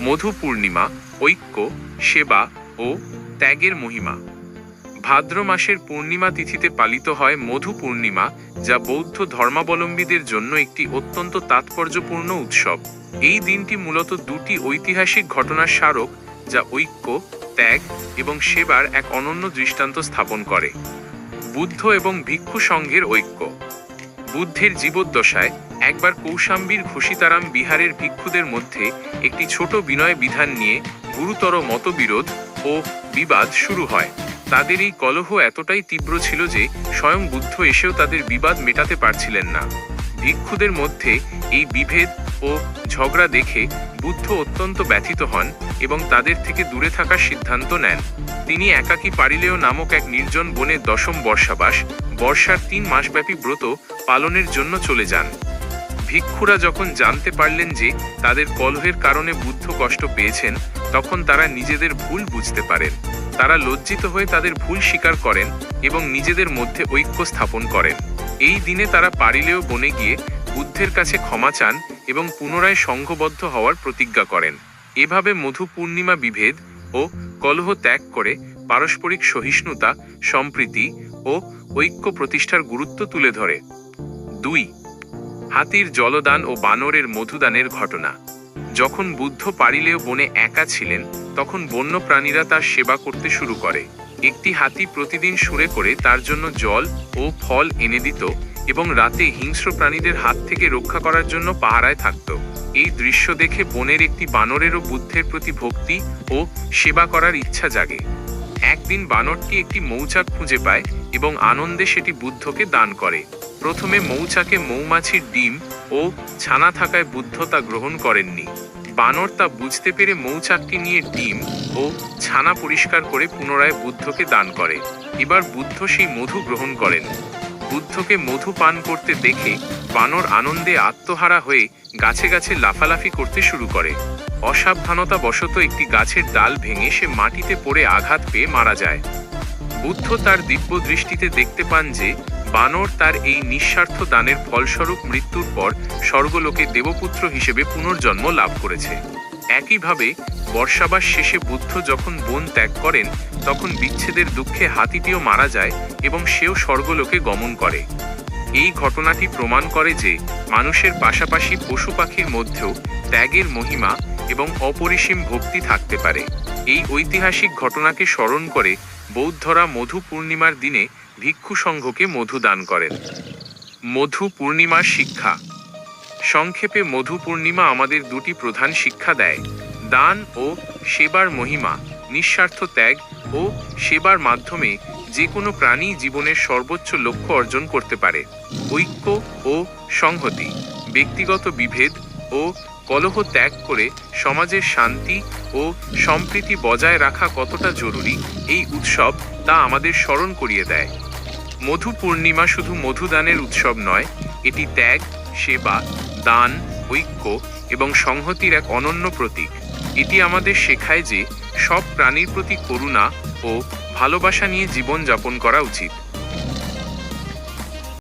মধু পূর্ণিমা, ঐক্য, সেবা ও ত্যাগের মহিমা। ভাদ্র মাসের পূর্ণিমা তিথিতে পালিত হয় মধু পূর্ণিমা, যা বৌদ্ধ ধর্মাবলম্বীদের জন্য একটি অত্যন্ত তাৎপর্যপূর্ণ উৎসব। এই দিনটি মূলত দুটি ঐতিহাসিক ঘটনার স্মারক, যা ঐক্য, ত্যাগ এবং সেবার এক অনন্য দৃষ্টান্ত স্থাপন করে। বুদ্ধ এবং ভিক্ষু সংঘের ঐক্য। বুদ্ধের জীবদ্দশায় একবার কৌশাম্বীর ঘোষিতারাম বিহারের ভিক্ষুদের মধ্যে একটি ছোট বিনয় বিধান নিয়ে গুরুতর মতবিরোধ ও বিবাদ শুরু হয়। তাদের এই কলহ এতটাই তীব্র ছিল যে স্বয়ং বুদ্ধ এসেও তাদের বিবাদ মেটাতে পারছিলেন না। ভিক্ষুদের মধ্যে এই বিভেদ ও ঝগড়া দেখে বুদ্ধ অত্যন্ত ব্যথিত হন এবং তাদের থেকে দূরে থাকার সিদ্ধান্ত নেন। তিনি একাকী পারিলেও নামক এক নির্জন বনে দশম বর্ষাবাস বর্ষার তিন মাসব্যাপী ব্রত পালনের জন্য চলে যান। ভিক্ষুরা যখন জানতে পারলেন যে তাদের কলহের কারণে বুদ্ধ কষ্ট পেয়েছেন, তখন তারা নিজেদের ভুল বুঝতে পারেন। তারা লজ্জিত হয়ে তাদের ভুল স্বীকার করেন এবং নিজেদের মধ্যে ঐক্য স্থাপন করেন। এই দিনে তারা পারিলেও বনে গিয়ে বুদ্ধের কাছে ক্ষমা চান এবং পুনরায় সংঘবদ্ধ হওয়ার প্রতিজ্ঞা করেন। এভাবে মধু পূর্ণিমা বিভেদ ও কলহ ত্যাগ করে পারস্পরিক সহিষ্ণুতা, সম্প্রীতি ও ঐক্য প্রতিষ্ঠার গুরুত্ব তুলে ধরে। দুই হাতির জলদান ও বানরের মধুদানের ঘটনা। যখন বুদ্ধ পারিলেও বনে একা ছিলেন, তখন বন্য প্রাণীরা তার সেবা করতে শুরু করে। একটি হাতি প্রতিদিন সুরে করে তার জন্য জল ও ফল এনে দিত এবং রাতে হিংস্র প্রাণীদের হাত থেকে রক্ষা করার জন্য পাহারায় থাকত। এই দৃশ্য দেখে বনের একটি বানরেরও বুদ্ধের প্রতি ভক্তি ও সেবা করার ইচ্ছা জাগে। একদিন বানরটি একটি মৌচাক খুঁজে পায় এবং আনন্দে সেটি বুদ্ধকে দান করে। প্রথমে মৌচাকে মৌমাছির ডিম ও ছানা থাকায় বুদ্ধ তা গ্রহণ করেননি। বানর তা বুঝতে পেরে মৌচাকটি নিয়ে ডিম ও ছানা পরিষ্কার করে পুনরায় বুদ্ধকে দান করে। এবার বুদ্ধ সেই মধু গ্রহণ করেন। বুদ্ধকে মধু পান করতে দেখে বানর আনন্দে আত্মহারা হয়ে গাছে গাছে লাফালাফি করতে শুরু করে। অসাবধানতা বশত একটি গাছের ডাল ভেঙে সে মাটিতে পড়ে আঘাত পেয়ে মারা যায়। বুদ্ধ তার দিব্য দৃষ্টিতে দেখতে পান যে বানর তার এই নিঃস্বার্থ দানের ফলস্বরূপ মৃত্যুর পর স্বর্গলোকে দেবপুত্র হিসেবে পুনর্জন্ম লাভ করেছে। একইভাবে, বর্ষাবাস শেষে বুদ্ধ যখন বন ত্যাগ করেন, তখন বিচ্ছেদের দুঃখে হাতিটিও মারা যায় এবং সেও স্বর্গলোকে গমন করে। এই ঘটনাটি প্রমাণ করে যে, মানুষের পাশাপাশি পশু পাখির মধ্যেও ত্যাগের মহিমা এবং অপরিসীম ভক্তি থাকতে পারে। এই ঐতিহাসিক ঘটনাকে স্মরণ করে বৌদ্ধরা মধু পূর্ণিমার দিনে ভিক্ষু সংঘকে মধু দান করেন। মধু পূর্ণিমার শিক্ষা। সংক্ষেপে মধু পূর্ণিমা আমাদের দুটি প্রধান শিক্ষা দেয়। দান ও সেবার মহিমা, নিঃস্বার্থ ত্যাগ ও সেবার মাধ্যমে যে কোনো প্রাণী জীবনের সর্বোচ্চ লক্ষ্য অর্জন করতে পারে। ঐক্য ও সংহতি, ব্যক্তিগত বিভেদ ও কলহ ত্যাগ করে সমাজের শান্তি ও সম্প্রীতি বজায় রাখা কতটা জরুরি, এই উৎসব তা আমাদের স্মরণ করিয়ে দেয়। মধু পূর্ণিমা শুধু মধুদানের উৎসব নয়, এটি ত্যাগ, সেবা, দান, ঐক্য এবং সংহতির এক অনন্য প্রতীক। এটি আমাদের শেখায় যে সব প্রাণীর প্রতি করুণা ও ভালোবাসা নিয়ে জীবন যাপন করা উচিত।